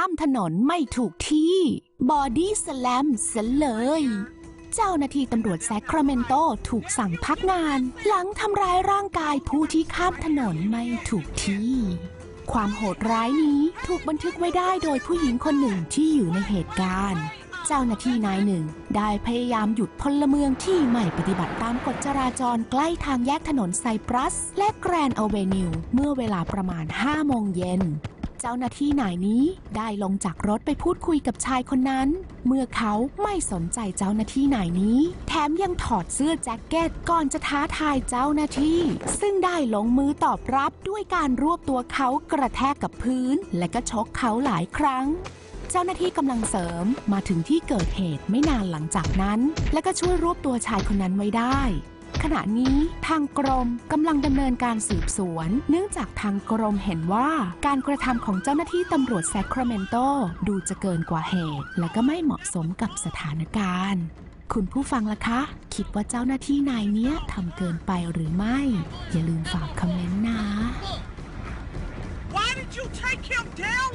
ข้ามถนนไม่ถูกที่ บอดี้สแลมซะเลย เจ้าหน้าที่ตำรวจแซคราเมนโตถูกสั่งพักงาน หลังทำร้ายร่างกายผู้ที่ข้ามถนนไม่ถูกที่ ความโหดร้ายนี้ถูกบันทึกไว้ได้โดยผู้หญิงคนหนึ่งที่อยู่ในเหตุการณ์เจ้าหน้าที่นายหนึ่ง ได้พยายามหยุดพลเมืองที่ไม่ปฏิบัติตามกฎจราจรใกล้ทางแยกถนนไซปรัส และแกรนด์อเวนิว เมื่อเวลาประมาณ 5 โมงเย็น เจ้าหน้าที่นายนี้ได้ลงจากรถไปพูดคุยกับชายคนนั้น เมื่อเขาไม่สนใจเจ้าหน้าที่นายนี้ แถมยังถอดเสื้อแจ็คเก็ตก่อนจะท้าทายเจ้าหน้าที่ ซึ่งได้ลงมือตอบรับด้วยการรวบตัวเขากระแทกกับพื้น และก็ชกเขาหลายครั้งเจ้าหน้าที่กำลังเสริมมาถึงที่เกิดเหตุไม่นานหลังจากนั้น และก็ช่วยรวบตัวชายคนนั้นไว้ได้ ขณะนี้ทางกรมกำลังดำเนินการสืบสวน เนื่องจากทางกรมเห็นว่าการกระทำของเจ้าหน้าที่ตำรวจแซคราเมนโตดูจะเกินกว่าเหตุ และก็ไม่เหมาะสมกับสถานการณ์ คุณผู้ฟังล่ะคะ คิดว่าเจ้าหน้าที่นายเนี้ยทำเกินไปหรือไม่ อย่าลืมฝากคอมเมนต์นะ Why did you take him down